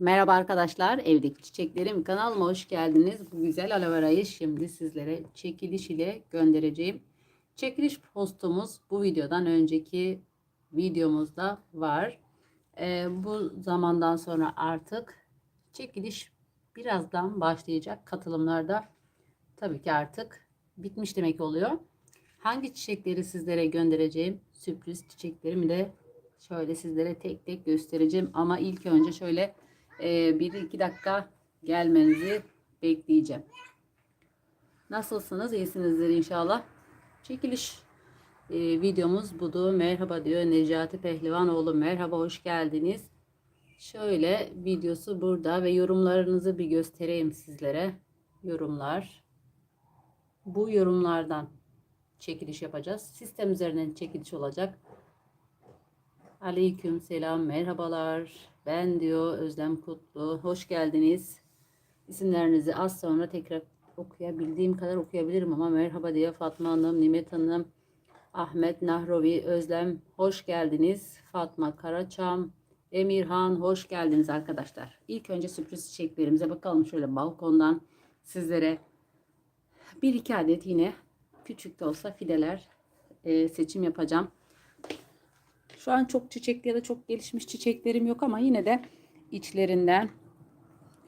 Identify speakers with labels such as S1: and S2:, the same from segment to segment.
S1: Merhaba arkadaşlar, evdeki çiçeklerim kanalıma hoş geldiniz. Bu güzel aloe verayı şimdi sizlere çekiliş ile göndereceğim. Çekiliş postumuz bu videodan önceki videomuzda var. Ee, bu zamandan sonra artık çekiliş birazdan başlayacak. Katılımlarda tabii ki artık bitmiş demek oluyor. Hangi çiçekleri sizlere göndereceğim? Sürpriz çiçeklerimi de şöyle sizlere tek tek göstereceğim. Ama ilk önce şöyle e, bir iki dakika gelmenizi bekleyeceğim. Nasılsınız? İyisinizdir inşallah. Çekiliş e, videomuz budu. Merhaba diyor Necati Pehlivanoğlu. Merhaba hoş geldiniz. Şöyle videosu burada ve yorumlarınızı bir göstereyim sizlere. Yorumlar. Bu yorumlardan çekiliş yapacağız. Sistem üzerinden çekiliş olacak. Aleyküm selam, merhabalar. Ben diyor Özlem Kutlu. Hoş geldiniz. İsimlerinizi az sonra tekrar okuyabildiğim kadar okuyabilirim ama merhaba diye Fatma Hanım, Nimet Hanım, Ahmet Nahrovi, Özlem hoş geldiniz. Fatma Karaçam, Emirhan hoş geldiniz arkadaşlar. İlk önce sürpriz çiçeklerimize bakalım şöyle balkondan sizlere bir iki adet yine küçük de olsa fideler e, seçim yapacağım. Şu an çok çiçekli ya da çok gelişmiş çiçeklerim yok ama yine de içlerinden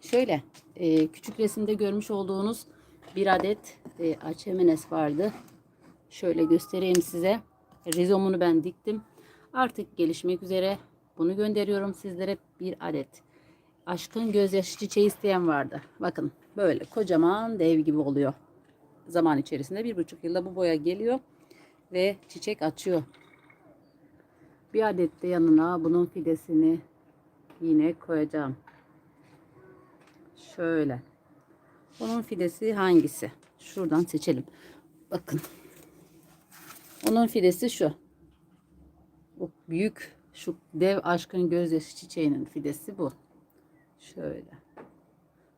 S1: şöyle e, küçük resimde görmüş olduğunuz bir adet e, açemenes vardı. Şöyle göstereyim size. Rizomunu ben diktim. Artık gelişmek üzere. Bunu gönderiyorum sizlere bir adet. Aşkın gözyaşı çiçeği isteyen vardı. Bakın böyle kocaman dev gibi oluyor. Zaman içerisinde bir buçuk yılda bu boya geliyor ve çiçek açıyor. Bir adet de yanına bunun fidesini yine koyacağım. Şöyle. Onun fidesi hangisi? Şuradan seçelim. Bakın. Onun fidesi şu. Bu büyük şu dev aşkın gözyaşı çiçeğinin fidesi bu. Şöyle.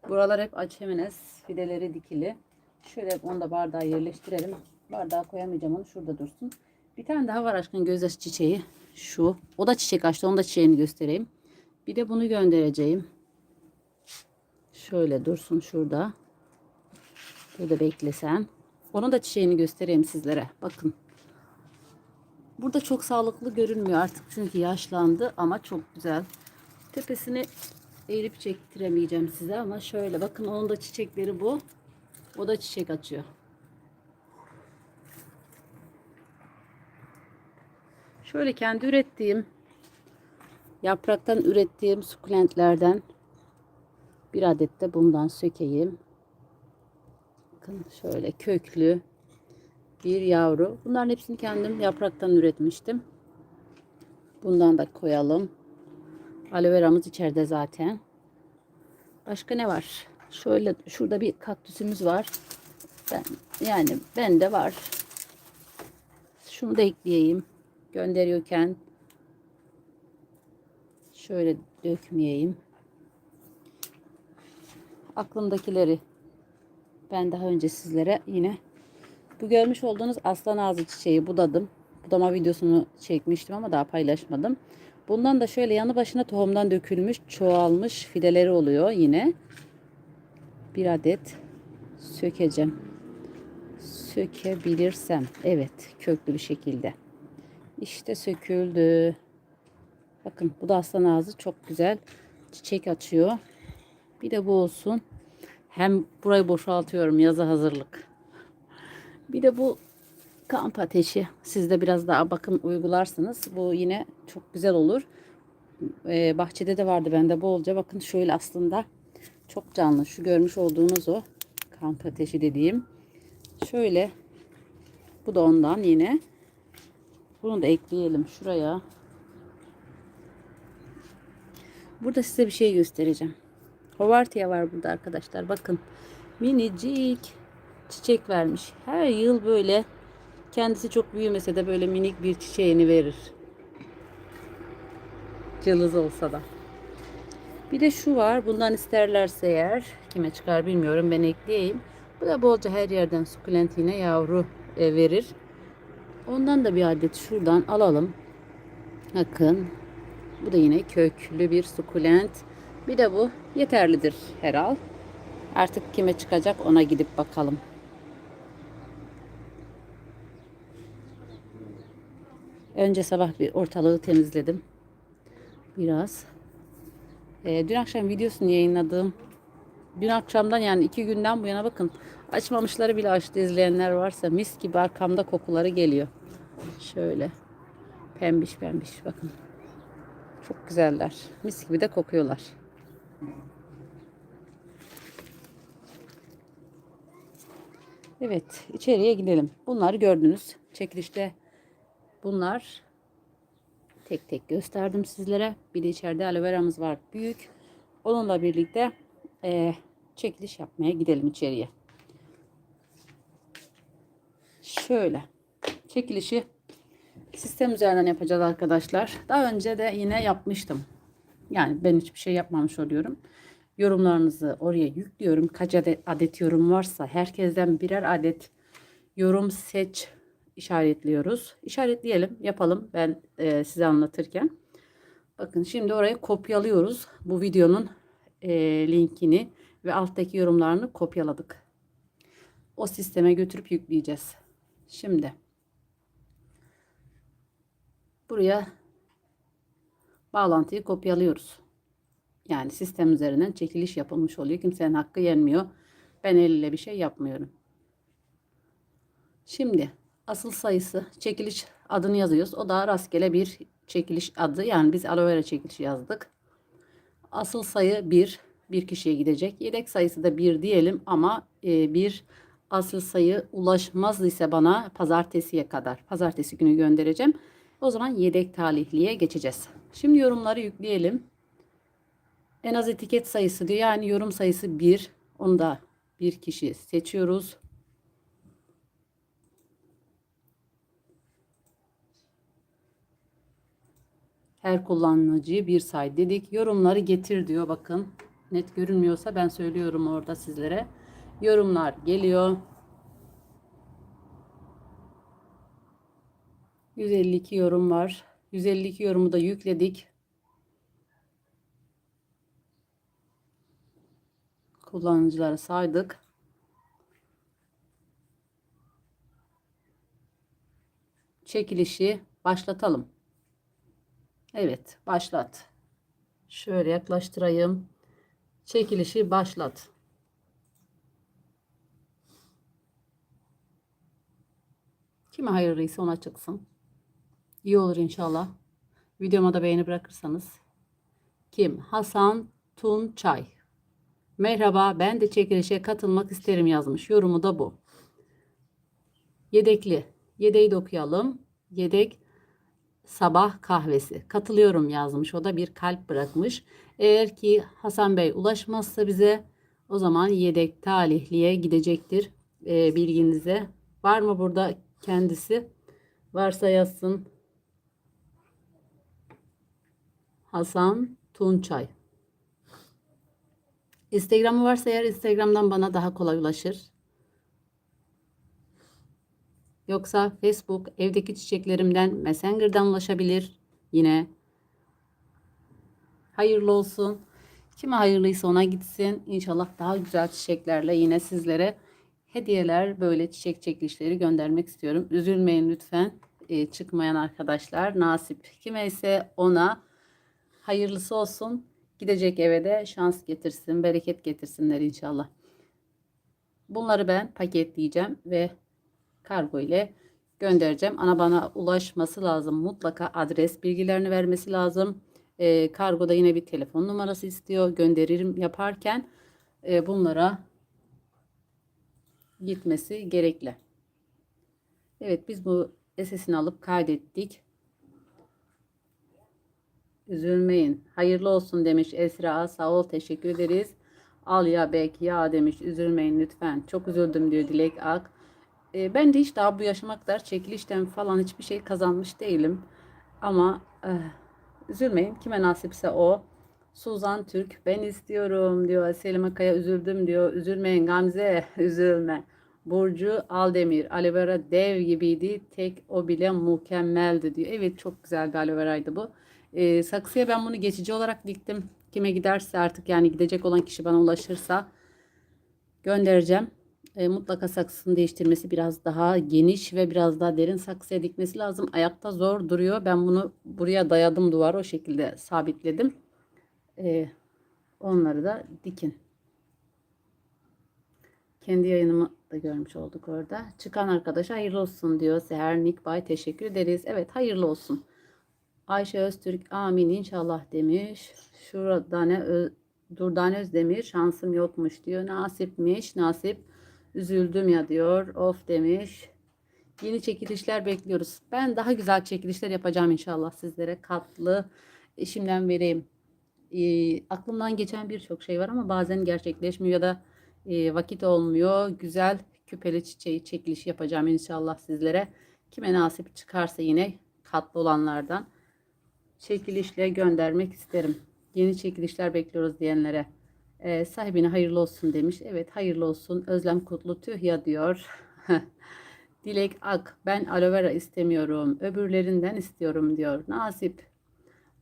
S1: Buralar hep açemines fideleri dikili. Şöyle onu da bardağa yerleştirelim. Bardağa koyamayacağım onu şurada dursun. Bir tane daha var aşkın gözyaşı çiçeği. Şu. O da çiçek açtı. Onu da çiçeğini göstereyim. Bir de bunu göndereceğim. Şöyle dursun şurada. Burada beklesen. Onun da çiçeğini göstereyim sizlere. Bakın. Burada çok sağlıklı görünmüyor artık çünkü yaşlandı ama çok güzel. Tepesini eğilip çektiremeyeceğim size ama şöyle bakın onun da çiçekleri bu. O da çiçek açıyor. Şöyle kendi ürettiğim yapraktan ürettiğim sukulentlerden bir adet de bundan sökeyim. Bakın şöyle köklü bir yavru. Bunların hepsini kendim yapraktan üretmiştim. Bundan da koyalım. Aloe veramız içeride zaten. Başka ne var? Şöyle şurada bir kaktüsümüz var. Ben yani bende var. Şunu da ekleyeyim. Gönderiyorken şöyle dökmeyeyim. Aklımdakileri ben daha önce sizlere yine bu görmüş olduğunuz aslan ağzı çiçeği budadım. Budama videosunu çekmiştim ama daha paylaşmadım. Bundan da şöyle yanı başına tohumdan dökülmüş, çoğalmış fideleri oluyor yine. Bir adet sökeceğim. Sökebilirsem. Evet, köklü bir şekilde. İşte söküldü. Bakın bu da aslan ağzı çok güzel. Çiçek açıyor. Bir de bu olsun. Hem burayı boşaltıyorum yaza hazırlık. Bir de bu kamp ateşi. Siz de biraz daha bakım uygularsınız. Bu yine çok güzel olur. Ee, bahçede de vardı bende bolca. Bakın şöyle aslında çok canlı. Şu görmüş olduğunuz o kamp ateşi dediğim. Şöyle bu da ondan yine. Bunu da ekleyelim şuraya. Burada size bir şey göstereceğim. Hovartia var burada arkadaşlar. Bakın minicik çiçek vermiş. Her yıl böyle kendisi çok büyümese de böyle minik bir çiçeğini verir. Cılız olsa da. Bir de şu var. Bundan isterlerse eğer kime çıkar bilmiyorum. Ben ekleyeyim. Bu da bolca her yerden sukulent yine yavru e, verir. Ondan da bir adet şuradan alalım. Bakın. Bu da yine köklü bir sukulent. Bir de bu yeterlidir herhal. Artık kime çıkacak ona gidip bakalım. Önce sabah bir ortalığı temizledim. Biraz. Ee, dün akşam videosunu yayınladım. Dün akşamdan yani iki günden bu yana bakın. Açmamışları bile açtı izleyenler varsa mis gibi arkamda kokuları geliyor. Şöyle. Pembiş pembiş bakın. Çok güzeller. Mis gibi de kokuyorlar. Evet, içeriye gidelim. Bunları gördünüz. Çekilişte bunlar tek tek gösterdim sizlere. Bir de içeride aloe veramız var. Büyük. Onunla birlikte eee, çekiliş yapmaya gidelim içeriye. Şöyle. Çekilişi sistem üzerinden yapacağız arkadaşlar. Daha önce de yine yapmıştım. Yani ben hiçbir şey yapmamış oluyorum. Yorumlarınızı oraya yüklüyorum. Kaç adet, adet yorum varsa herkesten birer adet yorum seç işaretliyoruz. İşaretleyelim, yapalım ben e, size anlatırken. Bakın şimdi oraya kopyalıyoruz. Bu videonun e, linkini ve alttaki yorumlarını kopyaladık. O sisteme götürüp yükleyeceğiz. Şimdi buraya bağlantıyı kopyalıyoruz. Yani sistem üzerinden çekiliş yapılmış oluyor. Kimsenin hakkı yenmiyor. Ben elle bir şey yapmıyorum. Şimdi asıl sayısı çekiliş adını yazıyoruz. O da rastgele bir çekiliş adı. Yani biz aloe vera çekilişi yazdık. Asıl sayı 1. Bir kişiye gidecek. Yedek sayısı da 1 diyelim ama e, bir asıl sayı ulaşmaz ise bana pazartesiye kadar. Pazartesi günü göndereceğim. O zaman yedek talihliye geçeceğiz. Şimdi yorumları yükleyelim. En az etiket sayısı diyor. Yani yorum sayısı 1. Onu da bir kişi seçiyoruz. Her kullanıcıyı bir say dedik. Yorumları getir diyor. Bakın net görünmüyorsa ben söylüyorum orada sizlere. Yorumlar geliyor. 152 yorum var. 152 yorumu da yükledik. Kullanıcıları saydık. Çekilişi başlatalım. Evet, başlat. Şöyle yaklaştırayım. Çekilişi başlat. Kime hayırlıysa ona çıksın. İyi olur inşallah. Videoma da beğeni bırakırsanız. Kim? Hasan Tunçay. Merhaba ben de çekilişe katılmak isterim yazmış. Yorumu da bu. Yedekli. Yedeği de okuyalım. Yedek sabah kahvesi. Katılıyorum yazmış. O da bir kalp bırakmış. Eğer ki Hasan Bey ulaşmazsa bize o zaman yedek talihliye gidecektir. Ee, bilginize. Var mı burada kendisi? Varsa yazsın. Hasan Tunçay. Instagram'ı varsa eğer Instagram'dan bana daha kolay ulaşır. Yoksa Facebook evdeki çiçeklerimden Messenger'dan ulaşabilir. Yine hayırlı olsun. Kime hayırlıysa ona gitsin. İnşallah daha güzel çiçeklerle yine sizlere hediyeler böyle çiçek çekilişleri göndermek istiyorum. Üzülmeyin lütfen. Ee, çıkmayan arkadaşlar nasip kime ise ona hayırlısı olsun. Gidecek eve de şans getirsin, bereket getirsinler inşallah. Bunları ben paketleyeceğim ve kargo ile göndereceğim. Ana bana ulaşması lazım. Mutlaka adres bilgilerini vermesi lazım. E, kargoda yine bir telefon numarası istiyor. Gönderirim yaparken e, bunlara gitmesi gerekli. Evet biz bu SS'ini alıp kaydettik. Üzülmeyin. Hayırlı olsun demiş Esra. Sağ ol. Teşekkür ederiz. Al ya bek ya demiş. Üzülmeyin lütfen. Çok üzüldüm diyor Dilek Ak. E, ben de hiç daha bu yaşıma kadar çekilişten falan hiçbir şey kazanmış değilim. Ama e, üzülmeyin. Kime nasipse o. Suzan Türk ben istiyorum diyor. Selim Kaya üzüldüm diyor. Üzülmeyin Gamze üzülme. Burcu Aldemir aloe vera dev gibiydi. Tek o bile mükemmeldi diyor. Evet çok güzel bir aloe veraydı bu. Ee, saksıya ben bunu geçici olarak diktim. Kime giderse artık yani gidecek olan kişi bana ulaşırsa göndereceğim. Ee, mutlaka saksısını değiştirmesi biraz daha geniş ve biraz daha derin saksıya dikmesi lazım. Ayakta zor duruyor. Ben bunu buraya dayadım duvar o şekilde sabitledim. Ee, onları da dikin. Kendi yayınımı da görmüş olduk orada. Çıkan arkadaşa hayırlı olsun diyor. Seher Nikbay teşekkür ederiz. Evet hayırlı olsun. Ayşe Öztürk amin inşallah demiş. Şuradane Ö- Durdane Özdemir şansım yokmuş diyor. Nasipmiş nasip. Üzüldüm ya diyor. Of demiş. Yeni çekilişler bekliyoruz. Ben daha güzel çekilişler yapacağım inşallah sizlere. Katlı işimden vereyim. Ee, aklımdan geçen birçok şey var ama bazen gerçekleşmiyor ya da e, vakit olmuyor. Güzel küpeli çiçeği çekilişi yapacağım inşallah sizlere. Kime nasip çıkarsa yine katlı olanlardan çekilişle göndermek isterim. Yeni çekilişler bekliyoruz diyenlere. Ee, sahibine hayırlı olsun demiş. Evet hayırlı olsun. Özlem Kutlu tüh ya diyor. Dilek Ak ben aloe vera istemiyorum. Öbürlerinden istiyorum diyor. Nasip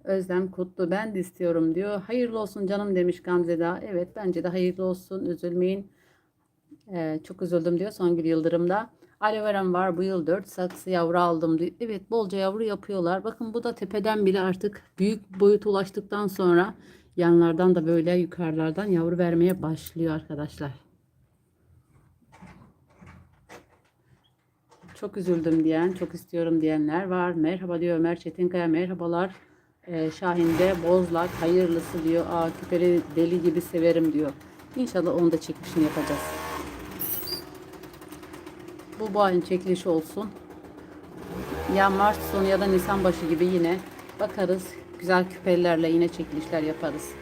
S1: Özlem Kutlu ben de istiyorum diyor. Hayırlı olsun canım demiş Gamze Dağ. Evet bence de hayırlı olsun. Üzülmeyin. Ee, çok üzüldüm diyor Songül Yıldırım'da. Aloe veram var bu yıl 4 saksı yavru aldım diyor. Evet bolca yavru yapıyorlar. Bakın bu da tepeden bile artık büyük boyuta ulaştıktan sonra yanlardan da böyle yukarılardan yavru vermeye başlıyor arkadaşlar. Çok üzüldüm diyen, çok istiyorum diyenler var. Merhaba diyor Ömer Çetinkaya. Merhabalar. Ee, Şahin'de Bozlak hayırlısı diyor. Aa küperi deli gibi severim diyor. İnşallah onu da çekmişini yapacağız. Bu ayın çekilişi olsun. Ya Mart sonu ya da Nisan başı gibi yine bakarız. Güzel küpelerle yine çekilişler yaparız.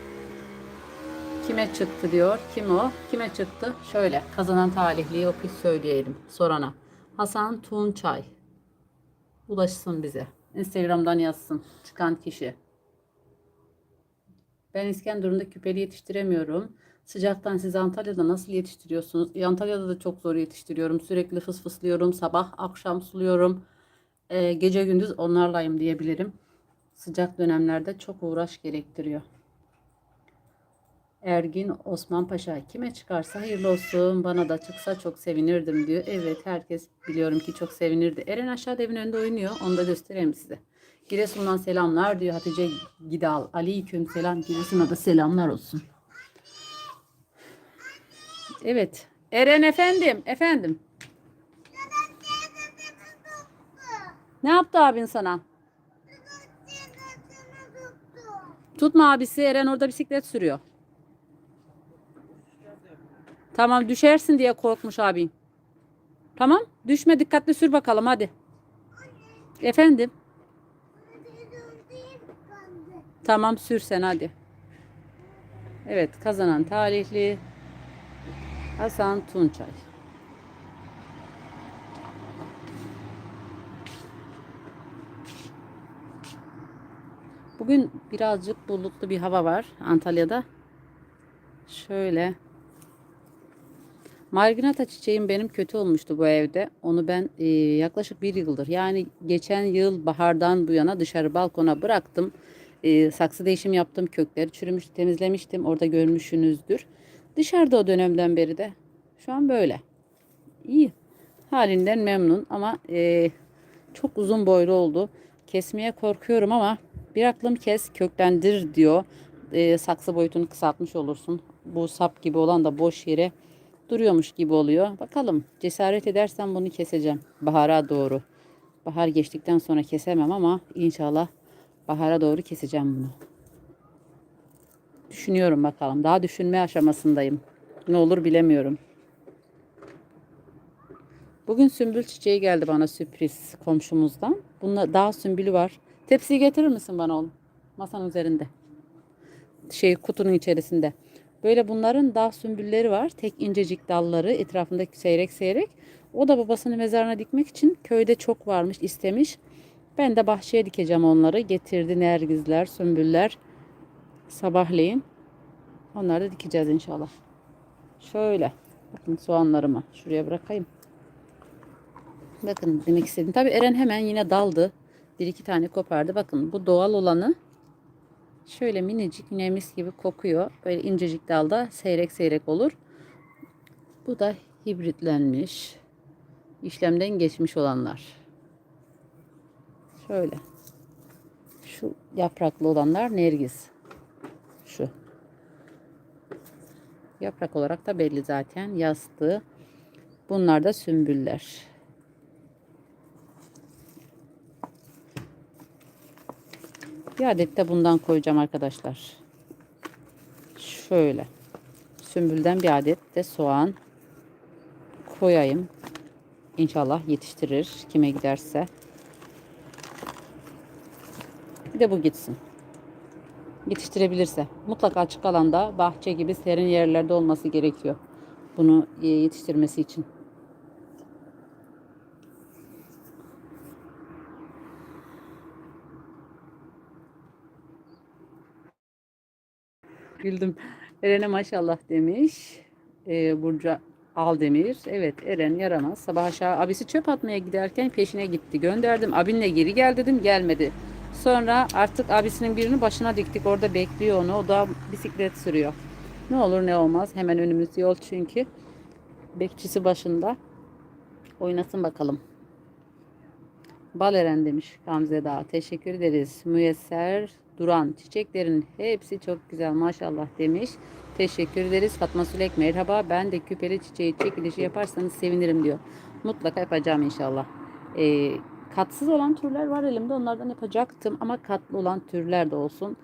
S1: Kime çıktı diyor. Kim o? Kime çıktı? Şöyle kazanan talihliyi okuyup söyleyelim sorana. Hasan Tunçay. Ulaşsın bize. Instagram'dan yazsın çıkan kişi. Ben İskenderun'da küpeli yetiştiremiyorum. Sıcaktan siz Antalya'da nasıl yetiştiriyorsunuz? E, Antalya'da da çok zor yetiştiriyorum. Sürekli fıs fıslıyorum. Sabah akşam suluyorum. Ee, gece gündüz onlarlayım diyebilirim. Sıcak dönemlerde çok uğraş gerektiriyor. Ergin Osman Paşa kime çıkarsa hayırlı olsun bana da çıksa çok sevinirdim diyor. Evet herkes biliyorum ki çok sevinirdi. Eren aşağıda evin önünde oynuyor. Onu da göstereyim size. Giresun'dan selamlar diyor Hatice Gidal. Aleyküm selam. Giresun'a da selamlar olsun. Evet. Eren efendim. Efendim. Ne yaptı abin sana? Tutma abisi. Eren orada bisiklet sürüyor. Tamam düşersin diye korkmuş abin. Tamam. Düşme dikkatli sür bakalım hadi. Efendim. Tamam sür sen hadi. Evet kazanan talihli Hasan Tunçay. Bugün birazcık bulutlu bir hava var Antalya'da. Şöyle. Marginata çiçeğim benim kötü olmuştu bu evde. Onu ben e, yaklaşık bir yıldır yani geçen yıl bahardan bu yana dışarı balkona bıraktım. E, saksı değişim yaptım. Kökleri çürümüş temizlemiştim. Orada görmüşsünüzdür. Dışarıda o dönemden beri de şu an böyle. İyi. Halinden memnun ama e, çok uzun boylu oldu. Kesmeye korkuyorum ama bir aklım kes köklendir diyor. E, saksı boyutunu kısaltmış olursun. Bu sap gibi olan da boş yere duruyormuş gibi oluyor. Bakalım cesaret edersem bunu keseceğim. Bahara doğru. Bahar geçtikten sonra kesemem ama inşallah bahara doğru keseceğim bunu. Düşünüyorum bakalım. Daha düşünme aşamasındayım. Ne olur bilemiyorum. Bugün sümbül çiçeği geldi bana sürpriz komşumuzdan. Bunda daha sümbülü var. Tepsiyi getirir misin bana oğlum? Masanın üzerinde. Şey kutunun içerisinde. Böyle bunların dağ sümbülleri var. Tek incecik dalları etrafındaki seyrek seyrek. O da babasının mezarına dikmek için köyde çok varmış istemiş. Ben de bahçeye dikeceğim onları. Getirdi nergizler, sümbüller. Sabahleyin. Onları da dikeceğiz inşallah. Şöyle. Bakın soğanlarımı şuraya bırakayım. Bakın demek istedim. Tabii Eren hemen yine daldı. Bir iki tane kopardı. Bakın bu doğal olanı Şöyle minicik yine mis gibi kokuyor. Böyle incecik dalda seyrek seyrek olur. Bu da hibritlenmiş. işlemden geçmiş olanlar. Şöyle. Şu yapraklı olanlar nergis. Şu. Yaprak olarak da belli zaten. Yastığı. Bunlar da sümbüller. Bir adet de bundan koyacağım arkadaşlar. Şöyle. Sümbülden bir adet de soğan koyayım. İnşallah yetiştirir kime giderse. Bir de bu gitsin. Yetiştirebilirse. Mutlaka açık alanda bahçe gibi serin yerlerde olması gerekiyor. Bunu e, yetiştirmesi için. Güldüm. Eren'e maşallah demiş. Ee, Burcu Aldemir. Evet Eren yaramaz. Sabah aşağı abisi çöp atmaya giderken peşine gitti. Gönderdim. Abinle geri gel dedim. Gelmedi. Sonra artık abisinin birini başına diktik. Orada bekliyor onu. O da bisiklet sürüyor. Ne olur ne olmaz. Hemen önümüz yol çünkü. Bekçisi başında. Oynasın bakalım. Baleren demiş Gamze Dağ. Teşekkür ederiz. Müyesser Duran. Çiçeklerin hepsi çok güzel maşallah demiş. Teşekkür ederiz. Fatma Sülek merhaba. Ben de küpeli çiçeği çekilişi yaparsanız sevinirim diyor. Mutlaka yapacağım inşallah. Ee, katsız olan türler var elimde. Onlardan yapacaktım ama katlı olan türler de olsun.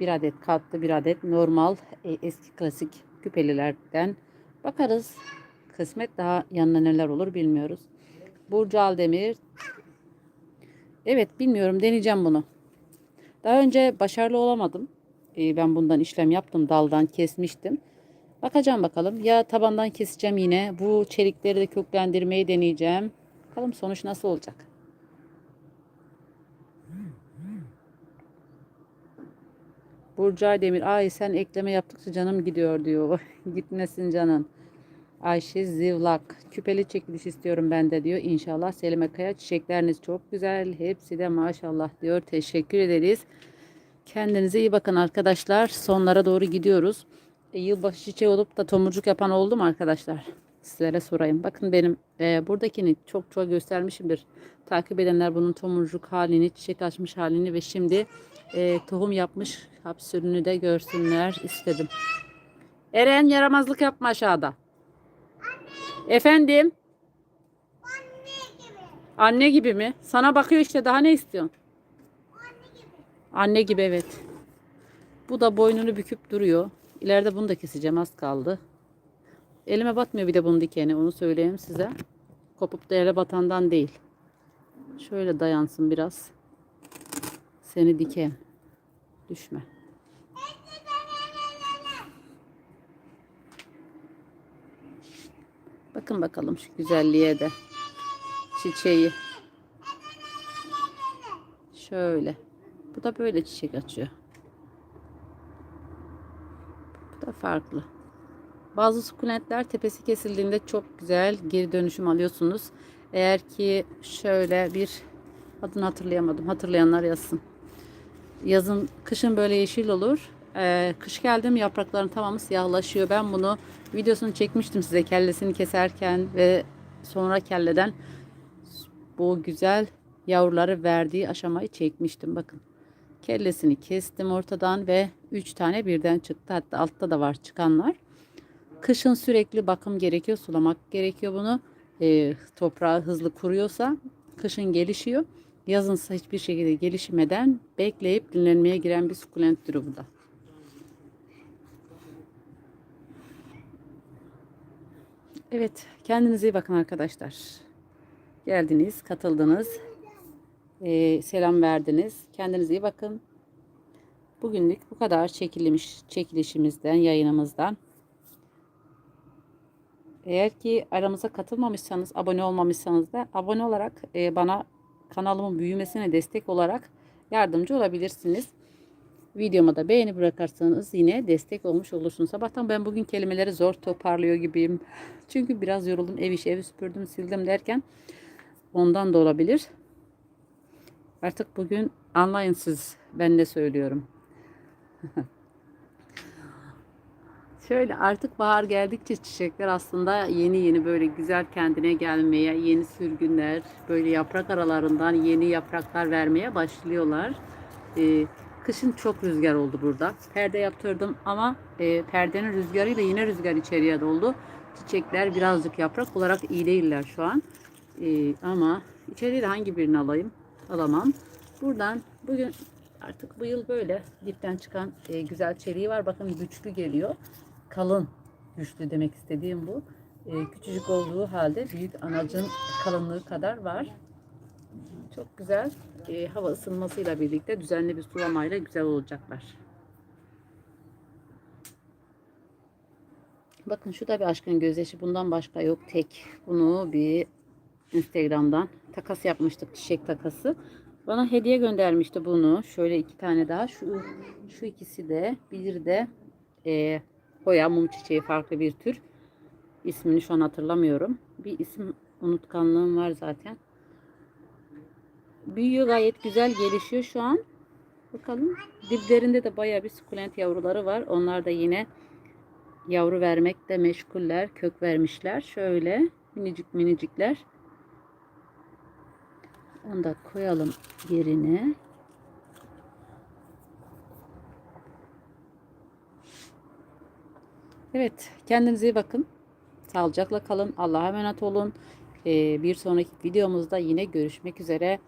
S1: Bir adet katlı, bir adet normal e, eski klasik küpelilerden bakarız. Kısmet daha yanına neler olur bilmiyoruz. Burcu Aldemir Evet bilmiyorum deneyeceğim bunu. Daha önce başarılı olamadım. Ee, ben bundan işlem yaptım. Daldan kesmiştim. Bakacağım bakalım. Ya tabandan keseceğim yine. Bu çelikleri de köklendirmeyi deneyeceğim. Bakalım sonuç nasıl olacak. Burcay Demir. Ay sen ekleme yaptıkça canım gidiyor diyor. Gitmesin canın. Ayşe Zivlak. Küpeli çekiliş istiyorum ben de diyor. İnşallah Selime Kaya çiçekleriniz çok güzel. Hepsi de maşallah diyor. Teşekkür ederiz. Kendinize iyi bakın arkadaşlar. Sonlara doğru gidiyoruz. E, yılbaşı çiçeği olup da tomurcuk yapan oldu mu arkadaşlar? Sizlere sorayım. Bakın benim e, buradakini çok çok göstermişimdir. Takip edenler bunun tomurcuk halini, çiçek açmış halini ve şimdi e, tohum yapmış hapsürünü de görsünler istedim. Eren yaramazlık yapma aşağıda. Efendim?
S2: Anne gibi.
S1: Anne gibi mi? Sana bakıyor işte daha ne istiyorsun?
S2: Anne gibi.
S1: Anne gibi evet. Bu da boynunu büküp duruyor. İleride bunu da keseceğim az kaldı. Elime batmıyor bir de bunun dikeni onu söyleyeyim size. Kopup da ele batandan değil. Şöyle dayansın biraz. Seni diken. Düşme. Bakın bakalım şu güzelliğe de. Çiçeği. Şöyle. Bu da böyle çiçek açıyor. Bu da farklı. Bazı sukulentler tepesi kesildiğinde çok güzel geri dönüşüm alıyorsunuz. Eğer ki şöyle bir adını hatırlayamadım. Hatırlayanlar yazsın. Yazın, kışın böyle yeşil olur. Ee, kış geldi mi yaprakların tamamı siyahlaşıyor. Ben bunu videosunu çekmiştim size kellesini keserken ve sonra kelleden bu güzel yavruları verdiği aşamayı çekmiştim. Bakın kellesini kestim ortadan ve 3 tane birden çıktı. Hatta altta da var çıkanlar. Kışın sürekli bakım gerekiyor, sulamak gerekiyor bunu. Ee, toprağı hızlı kuruyorsa kışın gelişiyor. Yazınsa hiçbir şekilde gelişmeden bekleyip dinlenmeye giren bir sukulent türü bu da. Evet, kendinize iyi bakın arkadaşlar. Geldiniz, katıldınız, ee, selam verdiniz. Kendinize iyi bakın. Bugünlük bu kadar çekilmiş çekilişimizden, yayınımızdan. Eğer ki aramıza katılmamışsanız, abone olmamışsanız da abone olarak e, bana kanalımın büyümesine destek olarak yardımcı olabilirsiniz. Videoma da beğeni bırakırsanız yine destek olmuş olursunuz. Sabahtan ben bugün kelimeleri zor toparlıyor gibiyim. Çünkü biraz yoruldum. Ev işi, evi süpürdüm, sildim derken ondan da olabilir. Artık bugün anlayın siz ben ne söylüyorum. Şöyle artık bahar geldikçe çiçekler aslında yeni yeni böyle güzel kendine gelmeye, yeni sürgünler, böyle yaprak aralarından yeni yapraklar vermeye başlıyorlar. Ee, kışın çok rüzgar oldu burada. Perde yaptırdım ama e, perdenin rüzgarıyla yine rüzgar içeriye doldu. Çiçekler birazcık yaprak olarak iyi değiller şu an. Ee, ama içeriye hangi birini alayım? Alamam. Buradan bugün artık bu yıl böyle dipten çıkan e, güzel çeliği var. Bakın güçlü geliyor. Kalın güçlü demek istediğim bu. E, küçücük olduğu halde büyük anacın kalınlığı kadar var. Çok güzel. E, hava ısınmasıyla birlikte düzenli bir sulamayla güzel olacaklar. Bakın şu da bir aşkın gözyaşı. Bundan başka yok. Tek. Bunu bir Instagram'dan takas yapmıştık. Çiçek takası. Bana hediye göndermişti bunu. Şöyle iki tane daha. Şu şu ikisi de. Bir de e, Hoya mum çiçeği farklı bir tür. İsmini şu an hatırlamıyorum. Bir isim unutkanlığım var zaten. Büyüyor gayet güzel gelişiyor şu an. Bakalım. Diplerinde de baya bir sukulent yavruları var. Onlar da yine yavru vermekte meşguller. Kök vermişler. Şöyle minicik minicikler. Onu da koyalım yerine. Evet, kendinize iyi bakın. Sağlıcakla kalın. Allah'a emanet olun. Ee, bir sonraki videomuzda yine görüşmek üzere.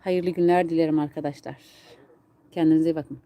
S1: Hayırlı günler dilerim arkadaşlar. Kendinize iyi bakın.